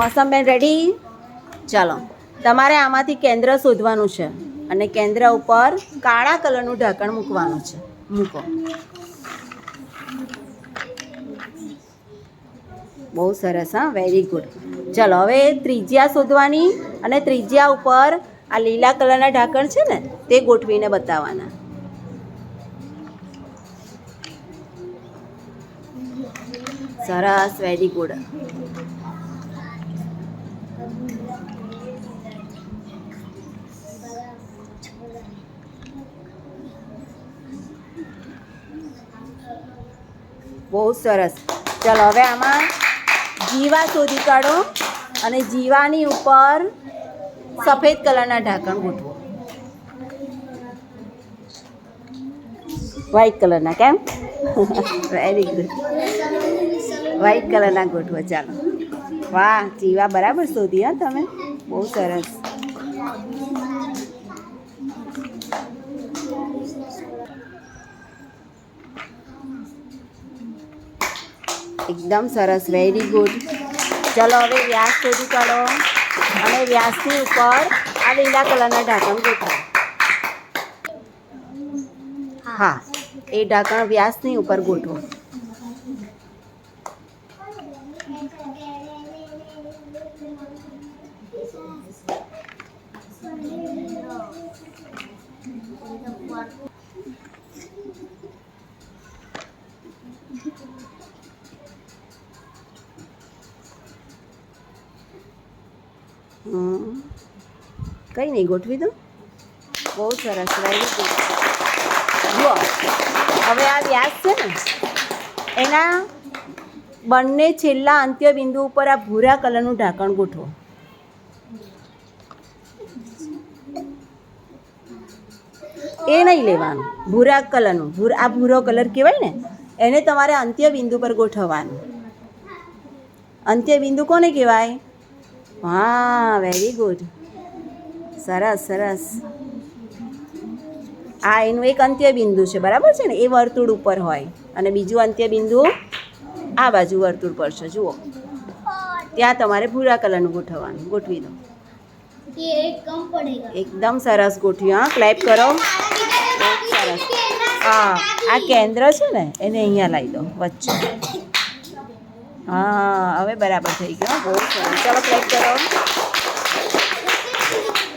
મોસમબેન ready ચાલો. તમારે આમાંથી કેન્દ્ર શોધવાનું છે અને કેન્દ્ર ઉપર કાળા કલરનું ઢાંકણ મૂકવાનું છે. મૂકો. બહુ સરસ, હા? વેરી ગુડ ચલો, હવે ત્રિજ્યા શોધવાની અને ત્રિજ્યા ઉપર આ લીલા કલરના ઢાંકણ છે ને, તે ગોઠવીને બતાવવાના. સરસ વેરી ગુડ બહુ સરસ. ચલો, હવે આમાં જીવા શોધી કાઢો અને જીવાની ઉપર સફેદ કલરના ઢાંકણ ગોઠવો. વ્હાઈટ કલરના, કેમ? વેરી ગુડ વ્હાઈટ કલરના ગોઠવો, ચાલો. વાહ, જીવા બરાબર શોધી હા તમે. બહુ સરસ. એકદમ સરસ વેરી ગુડ ચલો હવે વ્યાસ શોધી કાઢો. અને વ્યાસની ઉપર આ લીલા કલરના ઢાંકણ ગોઠવો. હા, એ ઢાંકણ વ્યાસની ઉપર ગોઠવો. કંઈ નહીં, ગોઠવી દો બહુ સરસ વેરી ગુડ જુઓ, હવે આ વ્યાસ છે ને, એના બંને છેલ્લા અંત્ય બિંદુ ઉપર આ ભૂરા કલરનું ઢાંકણ ગોઠવો. એ નહીં લેવાનું, ભૂરા કલરનું, ભૂર, આ ભૂરો કલર કહેવાય ને, એને તમારે અંત્ય બિંદુ પર ગોઠવવાનું. અંત્ય બિંદુ કોને કહેવાય? હા વેરી ગુડ સરસ સરસ. આ એનું એક અંત્ય બિંદુ છે બરાબર છે ને? એ વર્તુળ ઉપર હોય. અને બીજું અંત્ય બિંદુ આ બાજુ વર્તુળ પર છે જુઓ. ત્યાં તમારે ભૂરા કલરનું ગોઠવવાનું. ગોઠવી દો. એકદમ સરસ ગોઠવ્યું હા. ક્લેપ કરો. સરસ. હા આ કેન્દ્ર છે ને એને અહીંયા લાવી દો વચ્ચે. હા હવે બરાબર થઈ ગયો. બહુ સરસ. ચલો ક્લિક કરો.